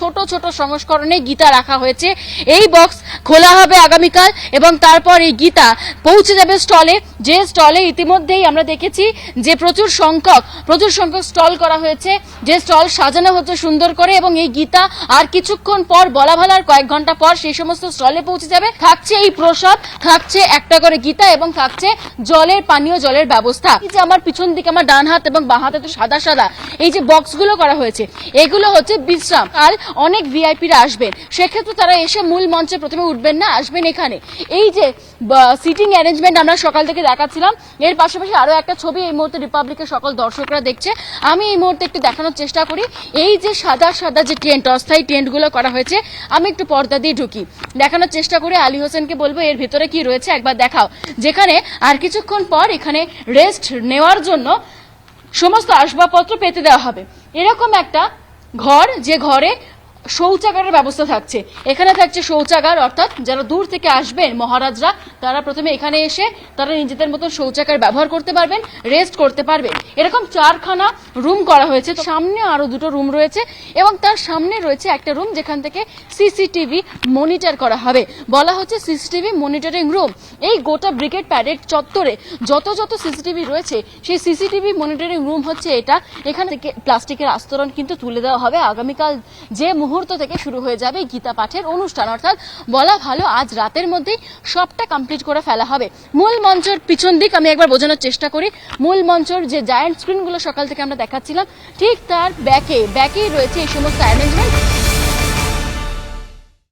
ছোট ছোট সংস্করণে গীতা রাখা হয়েছে। এই বক্স খোলা হবে আগামীকাল এবং তারপর এই গীতা পৌঁছে যাবে স্টলে যে স্টলে ইতিমধ্যেই আমরা দেখেছি যে প্রচুর সংখ্যক প্রচুর সংখ্যক স্টল করা হয়েছে। যে স্টল সাজানো হচ্ছে সুন্দর করে এবং এই গীতা আর কিছুক্ষণ পর বলা ভালার কয়েক ঘণ্টা পর সেই সমস্ত স্টলে পৌঁছে যাবে। থাকছে এই প্রসাদ, থাকছে একটা করে গীতা এবং থাকছে জলের পানীয় জলের ব্যবস্থা। এই যে আমার পিছন দিকে আমার ডান হাত এবং বাঁ হাতে তো সাদা সাদা। এই যে বক্সগুলো করা হয়েছে, এগুলো হচ্ছে বিশ্রাম। আর অনেক ভিআইপিরা আসবেন সেক্ষেত্রে তারা এসে মূল মঞ্চে প্রথমে উঠবেন না, আসবেন এখানে। এই যে সিটিং অ্যারেঞ্জমেন্ট আমরা সকাল থেকে দেখাচ্ছিলাম, এর পাশাপাশি আরও একটা ছবি এই মুহূর্তে রিপাবলিকের সকল দর্শকরা দেখছে। আমি এই মুহূর্তে একটু দেখানোর চেষ্টা করি। এই যে সাদা সাদা যে টেন্ট অস্থায়ী টেন্টগুলো করা হয়েছে, আমি একটু পর্দা দিয়ে ঢুকি। দেখানোর চেষ্টা করি, আলী হোসেনকে বলব, এর ভিতরে কি রয়েছে একবার দেখাও। যেখানে আর কিছুক্ষণ পর এখানে রেস্ট নেওয়ার জন্য সমস্ত আসবাবপত্র পেতে দেওয়া হবে। এরকম একটা ঘর, যে ঘরে শৌচাগারের ব্যবস্থা থাকছে। এখানে থাকছে শৌচাগার, অর্থাৎ যারা দূর থেকে আসবেন মহারাজরা, তারা প্রথমে এখানে এসে তারা নিজেদের মতো শৌচাগার ব্যবহার করতে পারবেন রেস্ট করতে পারবেন। এরকম চারখানা রুম করা হয়েছে। সামনে আরও দুটো রুম রয়েছে এবং তার সামনে রয়েছে একটা রুম যেখান থেকে সিসিটিভি মনিটর করা হবে। বলা হচ্ছে সিসিটিভি মনিটরিং রুম এই গোটা ব্রিগেড প্যারেড চত্বরে যত যত সিসিটিভি রয়েছে, সেই সিসিটিভি মনিটরিং রুম হচ্ছে এটা। এখান থেকে প্লাস্টিকের আস্তরণ কিন্তু তুলে দেওয়া হবে। আগামীকাল যে মুহূর্ত থেকে শুরু হয়ে যাবে গীতা পাঠের অনুষ্ঠান। অর্থাৎ বলা ভালো, আজ রাতের মধ্যেই সবটা কমপ্লিট করে ফেলা হবে। মূল মঞ্চের পিছন দিক আমি একবার বোঝানোর চেষ্টা করি। মূল মঞ্চের যে জায়ান্ট স্ক্রিনগুলো সকাল থেকে আমরা দেখাচ্ছিলাম, ঠিক তার ব্যাকে ব্যাকেই রয়েছে এই সমস্ত অ্যারেঞ্জমেন্ট